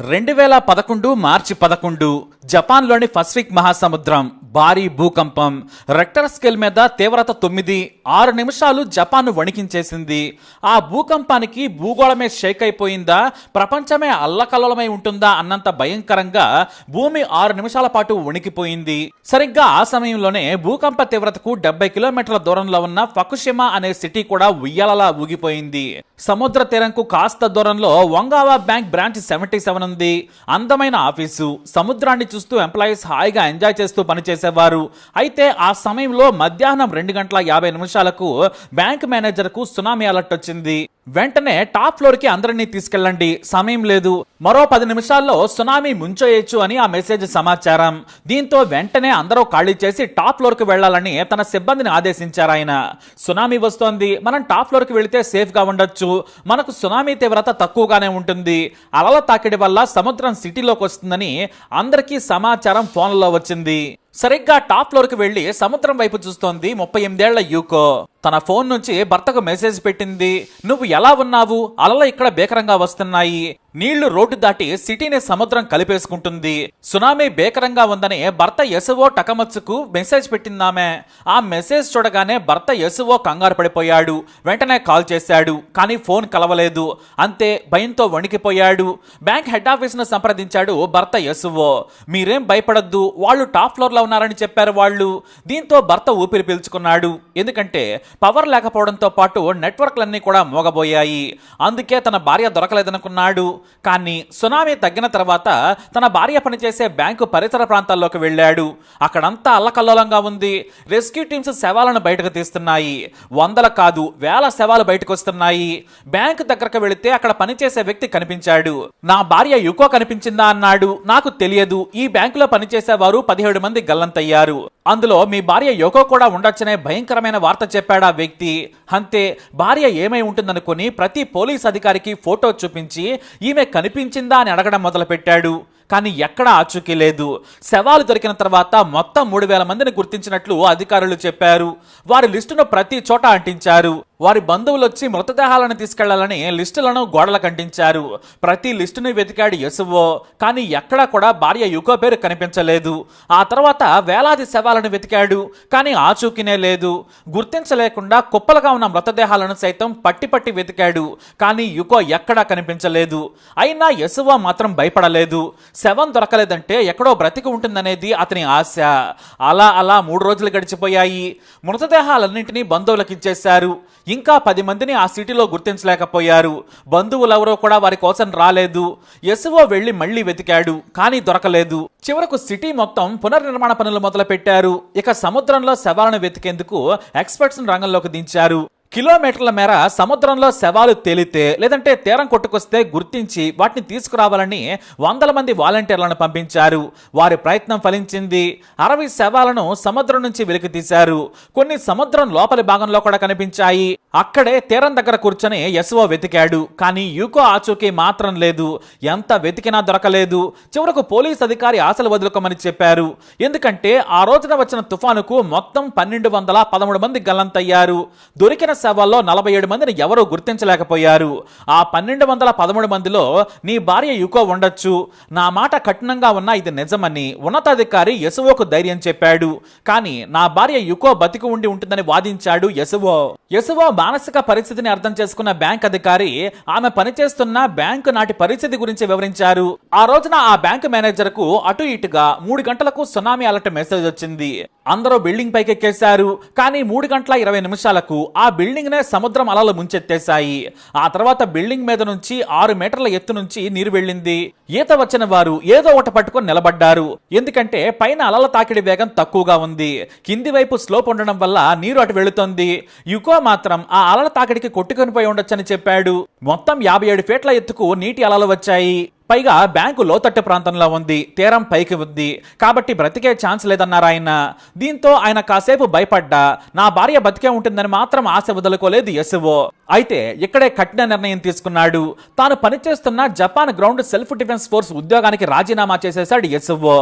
రెండు వేల పదకొండు మార్చి పదకొండు జపాన్లోని పసిఫిక్ మహాసముద్రం భారీ భూకంపం రెక్టర్ స్కేల్ మీద తీవ్రత తొమ్మిది ఆరు నిమిషాలు జపాన్ వణికించేసింది. ఆ భూకంపానికి భూగోళమే షేక్ అయిపోయిందా? ప్రపంచమే అల్లకల్లోలమై ఉంటుందా అన్నంత భయంకరంగా భూమి ఆరు నిమిషాల పాటు వణికిపోయింది. సరిగ్గా ఆ సమయంలోనే భూకంప తీవ్రతకు డెబ్బై కిలోమీటర్ల దూరంలో ఉన్న ఫకుషిమా అనే సిటీ కూడా ఉయ్యాలలా ఊగిపోయింది. సముద్ర తీరంకు కాస్త దూరంలో వంగావా బ్యాంక్ బ్రాంచ్ సెవెంటీ సెవెన్ ఉంది అందమైన ఆఫీసు సముద్రాన్ని చూస్తూ ఎంప్లాయీస్ హాయిగా ఎంజాయ్ చేస్తూ పనిచేసేవారు. అయితే ఆ సమయంలో మధ్యాహ్నం రెండు గంటల యాభై నిమిషాలకు బ్యాంక్ మేనేజర్కు సునామీ అలర్ట్ వచ్చింది. వెంటనే టాప్ ఫ్లోర్కి అందరినీ తీసుకెళ్ళండి. సమయం లేదు. మరో పది నిమిషాల్లో సునామీ ముంచోయొచ్చు అని ఆ మెసేజ్ సమాచారం. దీంతో వెంటనే అందరూ ఖాళీ చేసి టాప్ ఫ్లోర్కి వెళ్ళాలని తన సిబ్బందిని ఆదేశించారు ఆయన. సునామీ వస్తోంది. మనం టాప్ ఫ్లోర్కి వెళితే సేఫ్గా ఉండొచ్చు. మనకు సునామీ తీవ్రత తక్కువగానే ఉంటుంది. అలల తాకిడి వల్ల సముద్రం సిటీలోకి వస్తుందని అందరికీ సమాచారం ఫోన్లో వచ్చింది. సరిగ్గా టాప్ ఫ్లోర్కి వెళ్ళి సముద్రం వైపు చూస్తోంది ముప్పై ఎనిమిదేళ్ళ యూకో. తన ఫోన్ నుంచి భర్తకు మెసేజ్ పెట్టింది నువ్వు ఎలా ఉన్నావు? అలలు ఇక్కడ భీకరంగా వస్తున్నాయి. నీళ్ళు రోడ్డు దాటి సిటీని సముద్రం కలిపేసుకుంటుంది. సునామీ భీకరంగా ఉందని భర్త యశువో టకమత్సుకు మెసేజ్ పెట్టిందామె. ఆ మెసేజ్ చూడగానే భర్త యశువో కంగారు పడిపోయాడు. వెంటనే కాల్ చేశాడు కానీ ఫోన్ కలవలేదు. అంతే భయంతో వణికిపోయాడు. బ్యాంక్ హెడ్ ఆఫీస్ను సంప్రదించాడు భర్త యశువో మీరేం భయపడద్దు వాళ్ళు టాప్ ఫ్లోర్లో ఉన్నారని చెప్పారు వాళ్ళు. దీంతో భర్త ఊపిరి పీల్చుకున్నాడు. ఎందుకంటే పవర్ లేకపోవడంతో పాటు నెట్వర్క్లన్నీ కూడా మోగబోయాయి. అందుకే తన భార్య దొరకలేదనుకున్నాడు. కానీ సునామీ తగ్గిన తర్వాత తన భార్య పనిచేసే బ్యాంకు పరిసర ప్రాంతాల్లోకి వెళ్ళాడు. అక్కడంతా అల్లకల్లోలంగా ఉంది. రెస్క్యూ టీమ్స్ శవాలను బయటకు తీస్తున్నాయి. వందల కాదు వేల శవాలు బయటకు వస్తున్నాయి. బ్యాంకు దగ్గరకు వెళితే అక్కడ పనిచేసే వ్యక్తి కనిపించాడు. నా భార్య యుకో కనిపించిందా అన్నాడు. నాకు తెలియదు. ఈ బ్యాంకులో పనిచేసేవారు పదిహేడు మంది గల్లంతయ్యారు. అందులో మీ భార్య యోకో కూడా ఉండొచ్చనే భయంకరమైన వార్త చెప్పాడు ఆ వ్యక్తి. అంతే భార్య ఏమై ఉంటుందనుకుని ప్రతి పోలీస్ అధికారికి ఫోటో చూపించి ఈమె కనిపించిందా అని అడగడం మొదలుపెట్టాడు. కానీ ఎక్కడ ఆచూకీ లేదు. శవాలు దొరికిన తర్వాత మొత్తం మూడు వేల మందిని గుర్తించినట్లు అధికారులు చెప్పారు. వారి లిస్టును ప్రతి చోట అంటించారు. వారి బంధువులు వచ్చి మృతదేహాలను తీసుకెళ్ళాలని లిస్టులను గోడలకు కంటించారు. ప్రతి లిస్టును వెతికాడు యసువో కానీ ఎక్కడా కూడా భార్య యుకో పేరు కనిపించలేదు. ఆ తర్వాత వేలాది శవాలను వెతికాడు కానీ ఆచూకీనే లేదు. గుర్తించలేకుండా కుప్పలుగా ఉన్న మృతదేహాలను సైతం పట్టి పట్టి వెతికాడు కానీ యుకో ఎక్కడా కనిపించలేదు. అయినా యశువో మాత్రం భయపడలేదు. శవం దొరకలేదంటే ఎక్కడో బ్రతికి ఉంటుందనేది అతని ఆశ. అలా అలా మూడు రోజులు గడిచిపోయాయి. మృతదేహాలన్నింటినీ బంధువులకు ఇచ్చేశారు ఇంకా పది మందిని ఆ సిటీలో గుర్తించలేకపోయారు. బంధువులెవరో కూడా వారి కోసం రాలేదు. ఎసువో వెళ్ళి మళ్ళీ వెతికాడు కానీ దొరకలేదు. చివరకు సిటీ మొత్తం పునర్నిర్మాణ పనులు మొదలుపెట్టారు. ఇక సముద్రంలో శవాలను వెతికేందుకు ఎక్స్పర్ట్స్ రంగంలోకి దించారు. కిలోమీటర్ల మేర సముద్రంలో శవాలు తేలితే లేదంటే తీరం కొట్టుకొస్తే గుర్తించి వాటిని తీసుకురావాలని వందల మంది వాలంటీర్లను పంపించారు. వారి ప్రయత్నం ఫలించింది. అరవై శవాలను సముద్రం నుంచి వెలికి తీశారు కొన్ని సముద్రం లోపలి భాగంలో కూడా కనిపించాయి. అక్కడే తీరం దగ్గర కూర్చొని ఎస్ఓ వెతికాడు. కానీ యూకో ఆచూకీ మాత్రం లేదు. ఎంత వెతికినా దొరకలేదు. చివరకు పోలీస్ అధికారి ఆశలు వదులుకోమని చెప్పారు. ఎందుకంటే ఆ రోజున వచ్చిన తుఫానుకు మొత్తం పన్నెండు వందల పదమూడు మంది గల్లంతయ్యారు. దొరికిన శవాల్లో నలభై ఏడు మందిని ఎవరూ గుర్తించలేకపోయారు. ఆ పన్నెండు వందల పదమూడు మందిలో నీ భార్య యుకో ఉండొచ్చు. నా మాట కఠినంగా ఉన్నా ఇది నిజమని ఉన్నతాధికారి యశువోకు ధైర్యం చెప్పాడు. కానీ నా భార్య యుకో బతికి ఉండి ఉంటుందని వాదించాడు యశువో యశువో మానసిక పరిస్థితిని అర్థం చేసుకున్న బ్యాంక్ అధికారి ఆమె పనిచేస్తున్న బ్యాంకు నాటి పరిస్థితి గురించి వివరించారు. ఆ రోజున ఆ బ్యాంకు మేనేజర్కు అటు ఇటుగా మూడు గంటలకు సునామీ అలర్ట్ మెసేజ్ వచ్చింది. అందరూ బిల్డింగ్ పైకి ఎక్కేశారు కానీ మూడు గంటల ఇరవై నిమిషాలకు ఆ బిల్డింగ్ నే సముద్రం అలలు ముంచెత్తేశాయి. ఆ తర్వాత బిల్డింగ్ మీద నుంచి ఆరు మీటర్ల ఎత్తు నుంచి నీరు వెళ్ళింది. ఈత వచ్చిన వారు ఏదో ఒకటి పట్టుకొని నిలబడ్డారు. ఎందుకంటే పైన అలల తాకిడి వేగం తక్కువగా ఉంది. కింది వైపు స్లోప్ ఉండడం వల్ల నీరు అటు వెళుతోంది. యుకో మాత్రం ఆ అలల తాకిడికి కొట్టుకొని పోయి ఉండొచ్చని చెప్పాడు. మొత్తం యాభై ఏడు ఫీట్ల ఎత్తుకు నీటి అలలు వచ్చాయి. పైగా బ్యాంకు లోతట్టు ప్రాంతంలో ఉంది తీరం పైకి ఉంది. కాబట్టి బ్రతికే ఛాన్స్ లేదన్నారు ఆయన. దీంతో ఆయన కాసేపు భయపడ్డా. నా భార్య బతికే ఉంటుందని మాత్రం ఆశ వదులుకోలేదు ఎస్ఓ అయితే ఇక్కడే కఠిన నిర్ణయం తీసుకున్నాడు. తాను పనిచేస్తున్న Japan ground self defence force ఉద్యోగానికి రాజీనామా చేసేశాడు ఎస్ఓ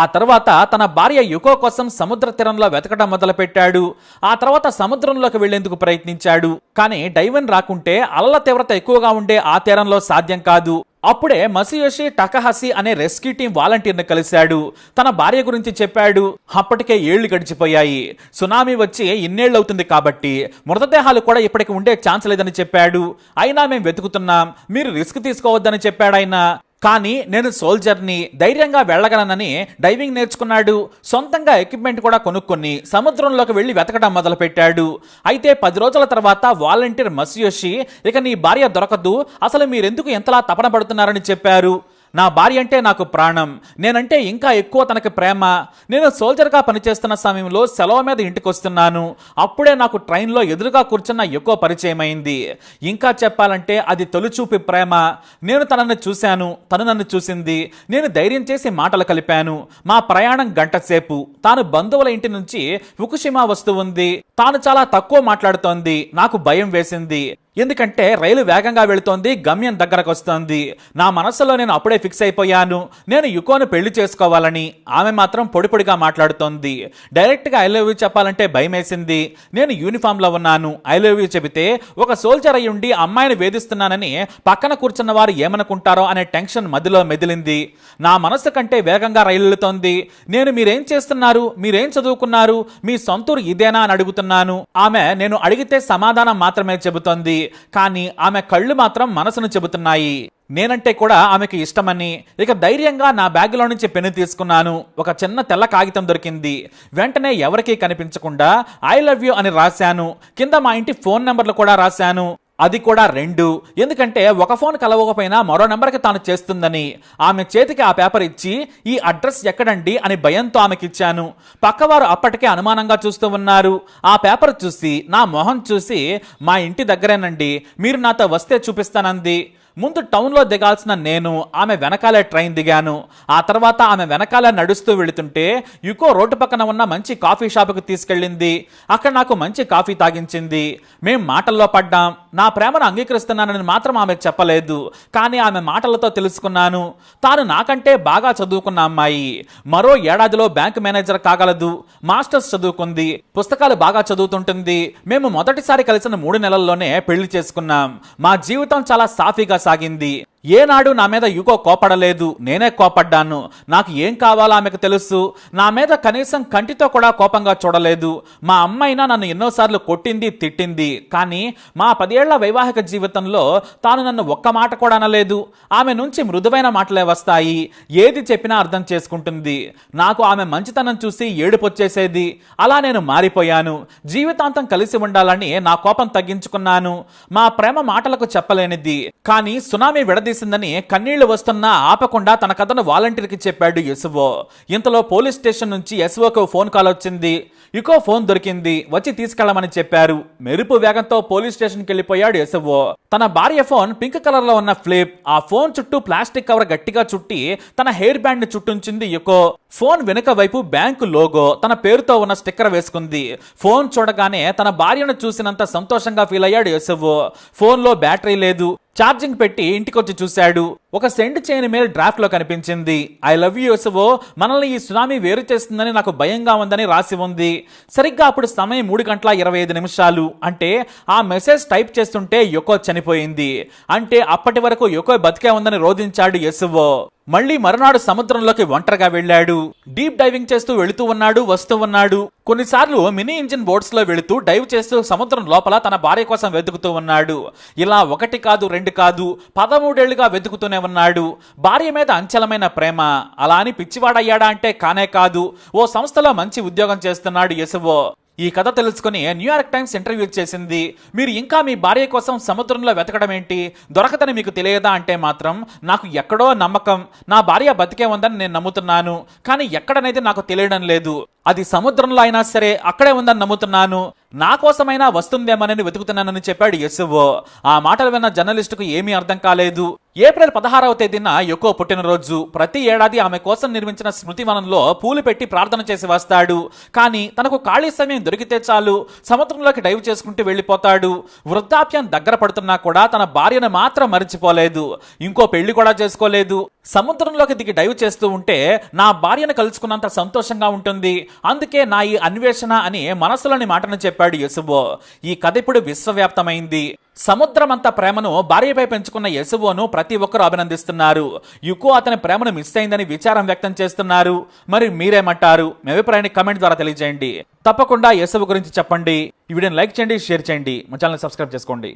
ఆ తర్వాత తన భార్య యుకో కోసం సముద్ర తీరంలో వెతకడం మొదలుపెట్టాడు. ఆ తర్వాత సముద్రంలోకి వెళ్ళేందుకు ప్రయత్నించాడు. కానీ డైవన్ రాకుంటే అలల తీవ్రత ఎక్కువగా ఉండే ఆ తీరంలో సాధ్యం కాదు. అప్పుడే మసియోషి టకహసి అనే రెస్క్యూ టీం వాలంటీర్ని కలిశాడు. తన భార్య గురించి చెప్పాడు. అప్పటికే ఏళ్ళు గడిచిపోయాయి. సునామీ వచ్చి ఇన్నేళ్ళు అవుతుంది కాబట్టి మృతదేహాలు కూడా ఇప్పటికి ఉండే ఛాన్స్ లేదని చెప్పాడు. అయినా మేము వెతుకుతున్నాం. మీరు రిస్క్ తీసుకోవద్దని చెప్పాడు ఆయన. కానీ నేను సోల్జర్ని ధైర్యంగా వెళ్ళగలనని డైవింగ్ నేర్చుకున్నాడు. సొంతంగా ఎక్విప్మెంట్ కూడా కొనుక్కొని సముద్రంలోకి వెళ్ళి వెతకడం మొదలుపెట్టాడు. అయితే పది రోజుల తర్వాత వాలంటీర్ మసియోషి ఇక నీ భార్య దొరకదు. అసలు మీరెందుకు ఎంతలా తపన పడుతున్నారని చెప్పారు? నా భార్య అంటే నాకు ప్రాణం. నేనంటే ఇంకా ఎక్కువ తనకి ప్రేమ. నేను సోల్జర్గా పనిచేస్తున్న సమయంలో సెలవు మీద ఇంటికి వస్తున్నాను అప్పుడే నాకు ట్రైన్లో ఎదురుగా కూర్చున్న ఎక్కువ పరిచయం అయింది ఇంకా చెప్పాలంటే అది తొలిచూపి ప్రేమ. నేను తనని చూశాను. తను నన్ను చూసింది. నేను ధైర్యం చేసి మాటలు కలిపాను. మా ప్రయాణం గంట సేపు. తాను బంధువుల ఇంటి నుంచి ఫుకుషిమా వస్తూ ఉంది. తాను చాలా తక్కువ మాట్లాడుతోంది. నాకు భయం వేసింది. ఎందుకంటే రైలు వేగంగా వెళుతోంది గమ్యం దగ్గరకు వస్తోంది. నా మనసులో నేను అప్పుడే ఫిక్స్ అయిపోయాను. నేను యుకోను పెళ్ళి చేసుకోవాలని. ఆమె మాత్రం పొడిపొడిగా మాట్లాడుతోంది. డైరెక్ట్గా ఐ లవ్ యూ చెప్పాలంటే భయం వేసింది నేను యూనిఫామ్లో ఉన్నాను. ఐ లవ్ యూ చెబితే ఒక సోల్జర్ అయి ఉండి అమ్మాయిని వేధిస్తున్నానని పక్కన కూర్చున్న వారు ఏమనుకుంటారో అనే టెన్షన్ మధ్యలో మెదిలింది. నా మనసు కంటే వేగంగా రైలు వెళుతోంది. నేను మీరేం చేస్తున్నారు? మీరేం చదువుకున్నారు? మీ సొంతూరు ఇదేనా? అని అడుగుతున్నాను. ఆమె నేను అడిగితే సమాధానం మాత్రమే చెబుతోంది. కానీ ఆమె కళ్ళు మాత్రం మనసును చెబుతున్నాయి. నేనంటే కూడా ఆమెకు ఇష్టమని. ఇక ధైర్యంగా నా బ్యాగ్లో నుంచి పెన్ను తీసుకున్నాను. ఒక చిన్న తెల్ల కాగితం దొరికింది. వెంటనే ఎవరికీ కనిపించకుండా ఐ లవ్ యూ అని రాశాను. కింద మా ఇంటి ఫోన్ నెంబర్లు కూడా రాశాను. అది కూడా రెండు. ఎందుకంటే ఒక ఫోన్ కలవకపోయినా మరో నెంబర్కి తాను చేస్తుందని. ఆమె చేతికి ఆ పేపర్ ఇచ్చి ఈ అడ్రస్ ఎక్కడండి? అని భయంతో ఆమెకిచ్చాను. పక్కవారు అప్పటికే అనుమానంగా చూస్తూ ఉన్నారు. ఆ పేపర్ చూసి నా మొహం చూసి మా ఇంటి దగ్గరేనండి. మీరు నాతో వస్తే చూపిస్తానంది. ముందు టౌన్లో దిగాల్సిన నేను ఆమె వెనకాలే ట్రైన్ దిగాను. ఆ తర్వాత ఆమె వెనకాల నడుస్తూ వెళుతుంటే యుకో రోడ్డు పక్కన ఉన్న మంచి కాఫీ షాపుకి తీసుకెళ్ళింది. అక్కడ నాకు మంచి కాఫీ తాగించింది. మేం మాటల్లో పడ్డాం. నా ప్రేమను అంగీకరిస్తున్నానని మాత్రం ఆమె చెప్పలేదు. కానీ ఆమె మాటలతో తెలుసుకున్నాను. తాను నాకంటే బాగా చదువుకున్న అమ్మాయి. మరో ఏడాదిలో బ్యాంక్ మేనేజర్ కాగలదు. మాస్టర్స్ చదువుకుంది. పుస్తకాలు బాగా చదువుతుంటుంది. మేము మొదటిసారి కలిసిన మూడు నెలల్లోనే పెళ్ళి చేసుకున్నాం. మా జీవితం చాలా సాఫీగా సాగింది ఏనాడు నా మీద యుగో కోపడలేదు నేనే కోపడ్డాను. నాకు ఏం కావాలో ఆమెకు తెలుసు. నా మీద కనీసం కంటితో కూడా కోపంగా చూడలేదు. మా అమ్మైనా నన్ను ఎన్నోసార్లు కొట్టింది తిట్టింది. కానీ మా పదేళ్ళ వైవాహిక జీవితంలో తాను నన్ను ఒక్క మాట కూడా అనలేదు. ఆమె నుంచి మృదువైన మాటలే వస్తాయి. ఏది చెప్పినా అర్థం చేసుకుంటుంది. నాకు ఆమె మంచితనం చూసి ఏడుపొచ్చేసేది. అలా నేను మారిపోయాను. జీవితాంతం కలిసి ఉండాలని నా కోపం తగ్గించుకున్నాను. మా ప్రేమ మాటలకు చెప్పలేనిది. కానీ సునామీ చేసిందని కన్నీళ్ళు వస్తున్నా ఆపకుండా తన కథను వాలంటీర్కి చెప్పాడు ఎస్ఓ. ఇంతలో పోలీస్ స్టేషన్ నుంచి ఎస్ఓకు ఫోన్ కాల్ వచ్చింది. ఇకో ఫోన్ దొరికింది. వచ్చి తీసుకెళ్ళమని చెప్పారు. మెరుపు వేగంతో పోలీస్ స్టేషన్కి వెళ్ళిపోయాడు ఎస్ఓ. తన భార్య ఫోన్ పింక్ కలర్లో ఉన్న ఫ్లిప్. ఆ ఫోన్ చుట్టూ ప్లాస్టిక్ కవర్ గట్టిగా చుట్టి తన హెయిర్ బ్యాండ్ని చుట్టుంచింది యుకో ఫోన్ వెనుక వైపు బ్యాంకు లోగో. తన పేరుతో ఉన్న స్టిక్కర్ వేసుకుంది. ఫోన్ చూడగానే తన భార్యను చూసినంత సంతోషంగా ఫీల్ అయ్యాడు ఎస్ఓ. ఫోన్లో బ్యాటరీ లేదు. ఛార్జింగ్ పెట్టి ఇంటికొచ్చి చూశాడు. ఒక సెండ్ చేయని మేల్ డ్రాఫ్ట్లో కనిపించింది. ఐ లవ్ యూ యూసవో మనల్ని ఈ సునామీ వేరు చేస్తుందని నాకు భయంగా ఉందని రాసి ఉంది. సరిగ్గా అప్పుడు సమయం మూడు గంటల ఇరవై ఐదు నిమిషాలు. అంటే ఆ మెసేజ్ టైప్ చేస్తుంటే యొకో చనిపోయింది. అంటే అప్పటి వరకు యొకో బతికే ఉందని రోధించాడు యసువో. మళ్ళీ మరునాడు సముద్రంలోకి ఒంటరిగా వెళ్ళాడు. డీప్ డైవింగ్ చేస్తూ వెళుతూ ఉన్నాడు వస్తూ ఉన్నాడు. కొన్నిసార్లు మినీ ఇంజిన్ బోట్స్లో వెళుతూ డైవ్ చేస్తూ సముద్రం లోపల తన భార్య కోసం వెతుకుతూ ఉన్నాడు. ఇలా ఒకటి కాదు రెండు కాదు పదమూడేళ్ళుగా వెతుకుతూనే ఉన్నాడు. భార్య మీద అంచలమైన ప్రేమ. అలా అని పిచ్చివాడయ్యాడా అంటే కానే కాదు. ఓ సంస్థలో మంచి ఉద్యోగం చేస్తున్నాడు యశవో ఈ కథ తెలుసుకుని న్యూయార్క్ టైమ్స్ ఇంటర్వ్యూ చేసింది. మీరు ఇంకా మీ భార్య కోసం సముద్రంలో వెతకడం ఏంటి? దొరకదని మీకు తెలియదా అంటే మాత్రం నాకు ఎక్కడో నమ్మకం. నా భార్య బతికే ఉందని నేను నమ్ముతున్నాను. కానీ ఎక్కడనేది నాకు తెలియడం లేదు. అది సముద్రంలో అయినా సరే అక్కడే ఉందని నమ్ముతున్నాను. నా కోసమైనా వస్తుందేమోనని వెతుకుతున్నానని చెప్పాడు యశువో ఆ మాటలు విన్న జర్నలిస్టుకు ఏమీ అర్థం కాలేదు. ఏప్రిల్ పదహారవ తేదీన ఎక్కువ పుట్టినరోజు. ప్రతి ఏడాది ఆమె కోసం నిర్మించిన స్మృతివనంలో పూలు పెట్టి ప్రార్థన చేసి వస్తాడు. కానీ తనకు ఖాళీ సమయం దొరికితే చాలు. సముద్రంలోకి డైవ్ చేసుకుంటూ వెళ్ళిపోతాడు. వృద్ధాప్యం దగ్గర పడుతున్నా కూడా తన భార్యను మాత్రం మరిచిపోలేదు. ఇంకో పెళ్ళి కూడా చేసుకోలేదు. సముద్రంలోకి దిగి డైవ్ చేస్తూ ఉంటే నా భార్యను కలుసుకున్నంత సంతోషంగా ఉంటుంది. అందుకే నా ఈ అన్వేషణ అని మనసులోని మాటను చెప్పాడు యశుబో ఈ కథ ఇప్పుడు విశ్వవ్యాప్తమైంది. సముద్రమంత ప్రేమను భార్యపై పెంచుకున్న యశువోను ప్రతి ఒక్కరూ అభినందిస్తున్నారు. యుకో అతని ప్రేమను మిస్ అయిందని విచారం వ్యక్తం చేస్తున్నారు. మరి మీరేమంటారు? మీ అభిప్రాయాన్ని కమెంట్ ద్వారా తెలియజేయండి. తప్పకుండా యశువు గురించి చెప్పండి. ఈ వీడియోని లైక్ చేయండి షేర్ చేయండి. మా ఛానల్ సబ్స్క్రైబ్ చేసుకోండి.